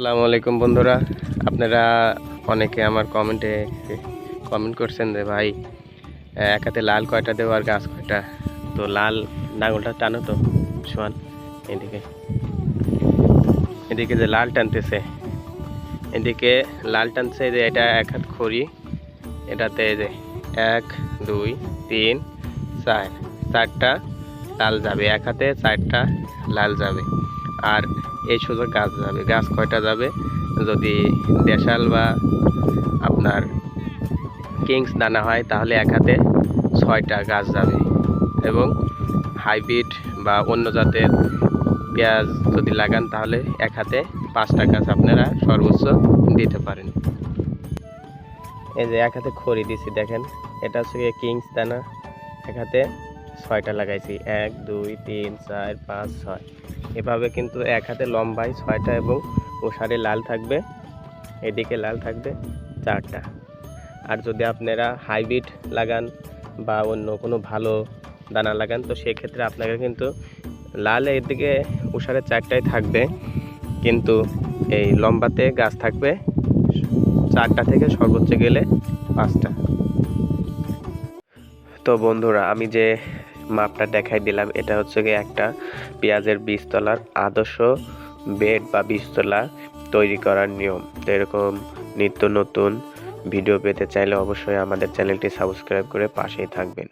আসসালামু আলাইকুম বন্ধুরা। আপনারা অনেকে আমার কমেন্টে কমেন্ট করছেন যে, ভাই এক হাতে লাল কয়টা দেবো আর গাছ কয়টা? তো লাল নাঙলটা টানো তো শোয়ান এদিকে। এদিকে যে লাল টানতেছে, এদিকে লাল টানছে যে এটা এক হাত খড়ি, এটাতে যে এক, দুই, তিন, চার, চারটা লাল যাবে, এক হাতে চারটা লাল যাবে। আর এই সোজা গাছ যাবে। গাছ কয়টা যাবে? যদি দেশাল বা আপনার কিংস দানা হয়, তাহলে এক হাতে ছয়টা গাছ যাবে। এবং হাইব্রিড বা অন্য জাতের পেঁয়াজ যদি লাগান, তাহলে এক হাতে পাঁচটা গাছ আপনারা সর্বোচ্চ দিতে পারেন। এই যে এক হাতে খড়ি দিছি, দেখেন। এটা হচ্ছে কিংস দানা। এক হাতে ছয়টা লাগাইছি। এক, দুই, তিন, চার, পাঁচ, ছয়। এভাবে কিন্তু এক হাতে লম্বায় ছয়টা এবং ওষারে লাল থাকবে, এদিকে লাল থাকবে চারটা। আর যদি আপনারা হাইব্রিড লাগান বা অন্য কোনো ভালো দানা লাগান, তো সেক্ষেত্রে আপনাকে কিন্তু লাল এদিকে ওষারে চারটায় থাকবে। কিন্তু এই লম্বাতে গাছ থাকবে চারটা থেকে সর্বোচ্চ গেলে পাঁচটা। তো বন্ধুরা, আমি যে মাপটা দেখাই দিলাম। এটা হচ্ছে গিয়ে একটা পেঁয়াজের বীজতলার আদর্শ বেড বা বীজতলা তৈরি করার নিয়ম। তো এরকম নিত্য নতুন ভিডিও পেতে চাইলে অবশ্যই আমাদের চ্যানেলটি সাবস্ক্রাইব করে পাশেই থাকবেন।